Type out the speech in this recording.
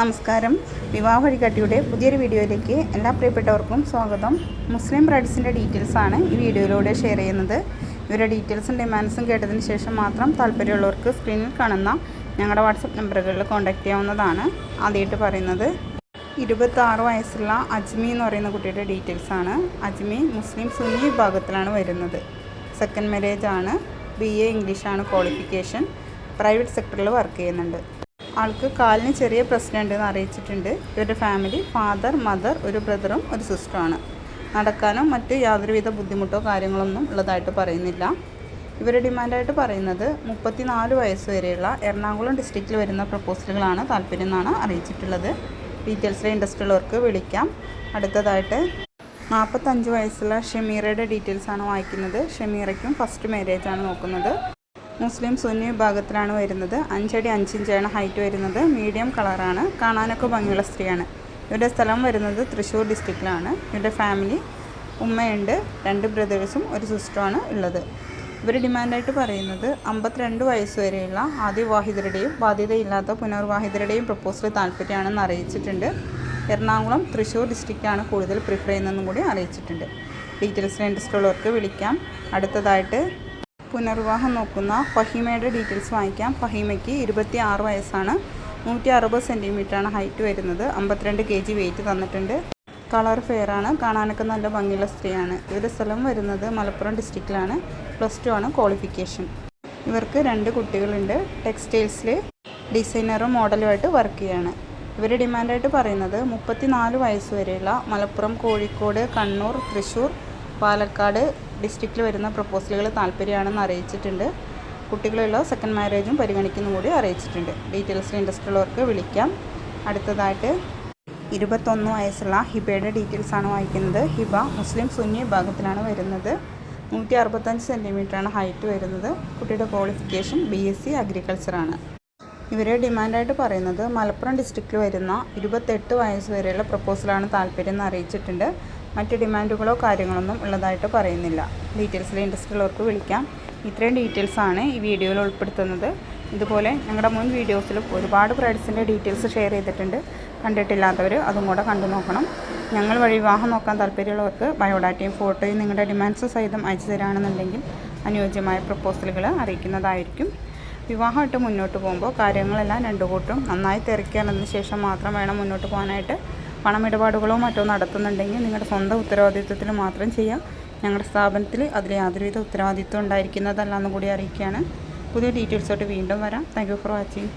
നമസ്കാരം. വിവാഹ വഴികാട്ടിയുടെ പുതിയൊരു വീഡിയോയിലേക്ക് എല്ലാ പ്രിയപ്പെട്ടവർക്കും സ്വാഗതം. മുസ്ലിം ബ്രൈഡ്സിന്റെ ഡീറ്റെയിൽസാണ് ഈ വീഡിയോയിലൂടെ ഷെയർ ചെയ്യുന്നത്. ഇവരുടെ ഡീറ്റെയിൽസും ഡിമാൻഡ്സും കേട്ടതിന് ശേഷം മാത്രം താല്പര്യമുള്ളവർക്ക് സ്ക്രീനിൽ കാണുന്ന ഞങ്ങളുടെ വാട്സപ്പ് നമ്പറുകളിൽ കോൺടാക്റ്റ് ചെയ്യാവുന്നതാണ്. ആദ്യമായിട്ട് പറയുന്നത് ഇരുപത്താറ് വയസ്സുള്ള അജ്മി എന്ന് പറയുന്ന കുട്ടിയുടെ ഡീറ്റെയിൽസ് ആണ്. അജ്മി മുസ്ലിം സുന്നി വിഭാഗത്തിലാണ് വരുന്നത്. സെക്കൻഡ് മാരേജ് ആണ്. ബി എ ഇംഗ്ലീഷാണ് ക്വാളിഫിക്കേഷൻ പ്രൈവറ്റ് സെക്ടറിൽ വർക്ക് ചെയ്യുന്നുണ്ട്. ആൾക്ക് കാലിന് ചെറിയ പ്രശ്നം ഉണ്ടെന്ന് അറിയിച്ചിട്ടുണ്ട്. ഇവരുടെ ഫാമിലി ഫാദർ മദർ ഒരു ബ്രദറും ഒരു സിസ്റ്ററുമാണ് നടക്കാനോ മറ്റ് യാതൊരുവിധ ബുദ്ധിമുട്ടോ കാര്യങ്ങളൊന്നും ഉള്ളതായിട്ട് പറയുന്നില്ല. ഇവരുടെ ഡിമാൻഡായിട്ട് പറയുന്നത് മുപ്പത്തിനാല് വയസ്സ് വരെയുള്ള എറണാകുളം ഡിസ്ട്രിക്റ്റിൽ വരുന്ന പ്രപ്പോസലുകളാണ് താല്പര്യം എന്നാണ് അറിയിച്ചിട്ടുള്ളത്. ഡീറ്റെയിൽസിലെ ഇൻട്രസ്റ്റ് ഉള്ളവർക്ക് വിളിക്കാം. അടുത്തതായിട്ട് നാൽപ്പത്തഞ്ച് വയസ്സുള്ള ഷമീറയുടെ ഡീറ്റെയിൽസാണ് വായിക്കുന്നത്. ഷമീറയ്ക്കും ഫസ്റ്റ് മാരേജാണ് നോക്കുന്നത്. മുസ്ലിം സുന്നി വിഭാഗത്തിലാണ് വരുന്നത്. അഞ്ചടി അഞ്ചിഞ്ചാണ് ഹൈറ്റ് വരുന്നത്. മീഡിയം കളറാണ്. കാണാനൊക്കെ ഭംഗിയുള്ള സ്ത്രീയാണ്. ഇവരുടെ സ്ഥലം വരുന്നത് തൃശ്ശൂർ ഡിസ്ട്രിക്റ്റിലാണ്. ഇവരുടെ ഫാമിലി ഉമ്മയുണ്ട്. രണ്ട് ബ്രദേഴ്സും ഒരു സിസ്റ്ററുമാണ് ഉള്ളത്. ഇവർ ഡിമാൻഡായിട്ട് പറയുന്നത് അമ്പത്തിരണ്ട് വയസ്സ് വരെയുള്ള ആദ്യവാഹിതരുടെയും ബാധ്യതയില്ലാത്ത പുനർവാഹിതരുടെയും പ്രപ്പോസൽ താല്പര്യമാണെന്ന് അറിയിച്ചിട്ടുണ്ട്. എറണാകുളം തൃശ്ശൂർ ഡിസ്ട്രിക്റ്റാണ് കൂടുതൽ പ്രിഫർ ചെയ്യുന്നതെന്നും കൂടി അറിയിച്ചിട്ടുണ്ട്. ഡീറ്റെയിൽസിന് ഇൻട്രസ്റ്റ് ഉള്ളവർക്ക് വിളിക്കാം. അടുത്തതായിട്ട് പുനർവിവാഹം നോക്കുന്ന ഫഹീമയുടെ ഡീറ്റെയിൽസ് വാങ്ങിക്കാം. ഫഹീമയ്ക്ക് ഇരുപത്തി ആറ് വയസ്സാണ്. നൂറ്റി അറുപത് സെന്റിമീറ്ററാണ് ഹൈറ്റ് വരുന്നത്. അമ്പത്തിരണ്ട് കെ ജി വെയിറ്റ് തന്നിട്ടുണ്ട്. കളർ ഫെയർ ആണ്. കാണാനൊക്കെ നല്ല ഭംഗിയുള്ള സ്ത്രീയാണ്. ഇവരുടെ സ്ഥലം വരുന്നത് മലപ്പുറം ഡിസ്ട്രിക്റ്റിലാണ്. പ്ലസ് ടു ആണ് ക്വാളിഫിക്കേഷൻ. ഇവർക്ക് രണ്ട് കുട്ടികളുണ്ട്. ടെക്സ്റ്റൈൽസിൽ ഡിസൈനറും മോഡലുമായിട്ട് വർക്ക് ചെയ്യാണ്. ഇവരുടെ ഡിമാൻഡായിട്ട് പറയുന്നത് മുപ്പത്തി നാല് വയസ്സ് വരെയുള്ള മലപ്പുറം കോഴിക്കോട് കണ്ണൂർ തൃശ്ശൂർ പാലക്കാട് ഡിസ്ട്രിക്റ്റിൽ വരുന്ന പ്രപ്പോസലുകൾ താല്പര്യമാണെന്ന് അറിയിച്ചിട്ടുണ്ട്. കുട്ടികളുള്ള സെക്കൻഡ് മാരേജും പരിഗണിക്കുന്നു കൂടി അറിയിച്ചിട്ടുണ്ട്. ഡീറ്റെയിൽസ് ഇൻട്രസ്റ്റ് ഉള്ളവർക്ക് വിളിക്കാം. അടുത്തതായിട്ട് ഇരുപത്തൊന്ന് വയസ്സുള്ള ഹിബയുടെ ഡീറ്റെയിൽസ് ആണ് വായിക്കുന്നത്. ഹിബ മുസ്ലിം സുന്നി വിഭാഗത്തിലാണ് വരുന്നത്. നൂറ്റി അറുപത്തഞ്ച് സെന്റിമീറ്ററാണ് ഹൈറ്റ് വരുന്നത്. കുട്ടിയുടെ ക്വാളിഫിക്കേഷൻ ബി എസ് സി അഗ്രികൾച്ചറാണ് ഇവരെ ഡിമാൻഡായിട്ട് പറയുന്നത് മലപ്പുറം ഡിസ്ട്രിക്റ്റിൽ വരുന്ന ഇരുപത്തെട്ട് വയസ്സ് വരെയുള്ള പ്രപ്പോസലാണ് താല്പര്യം എന്ന് അറിയിച്ചിട്ടുണ്ട്. മറ്റ് ഡിമാൻഡുകളോ കാര്യങ്ങളൊന്നും ഉള്ളതായിട്ട് പറയുന്നില്ല. ഡീറ്റെയിൽസിൽ ഇൻട്രസ്റ്റ് ഉള്ളവർക്ക് വിളിക്കാം. ഇത്രയും ഡീറ്റെയിൽസാണ് ഈ വീഡിയോയിൽ ഉൾപ്പെടുത്തുന്നത്. ഇതുപോലെ ഞങ്ങളുടെ മുൻ വീഡിയോസിലും ഒരുപാട് ബ്രൈഡ്സിന്റെ ഡീറ്റെയിൽസ് ഷെയർ ചെയ്തിട്ടുണ്ട്. കണ്ടിട്ടില്ലാത്തവർ അതും കൂടെ കണ്ടു നോക്കണം. ഞങ്ങൾ വഴി വിവാഹം നോക്കാൻ താല്പര്യമുള്ളവർക്ക് ബയോഡാറ്റയും ഫോട്ടോയും നിങ്ങളുടെ ഡിമാൻഡ്സ് സഹിതം അയച്ചു തരാണെന്നുണ്ടെങ്കിൽ അനുയോജ്യമായ പ്രപ്പോസലുകൾ അറിയിക്കുന്നതായിരിക്കും. വിവാഹമായിട്ട് മുന്നോട്ട് പോകുമ്പോൾ കാര്യങ്ങളെല്ലാം രണ്ടു കൂട്ടും നന്നായി തിരക്കിയതിന് ശേഷം മാത്രം വേണം മുന്നോട്ട് പോകാനായിട്ട്. പണമിടപാടുകളോ മറ്റോ നടത്തുന്നുണ്ടെങ്കിൽ നിങ്ങളുടെ സ്വന്തം ഉത്തരവാദിത്വത്തിൽ മാത്രം ചെയ്യാം. ഞങ്ങളുടെ സ്ഥാപനത്തിൽ അതിൽ യാതൊരുവിധ ഉത്തരവാദിത്വം ഉണ്ടായിരിക്കുന്നതല്ല എന്നും കൂടി അറിയിക്കുകയാണ്. പുതിയ ഡീറ്റെയിൽസോട്ട് വീണ്ടും വരാം. Thank for watching.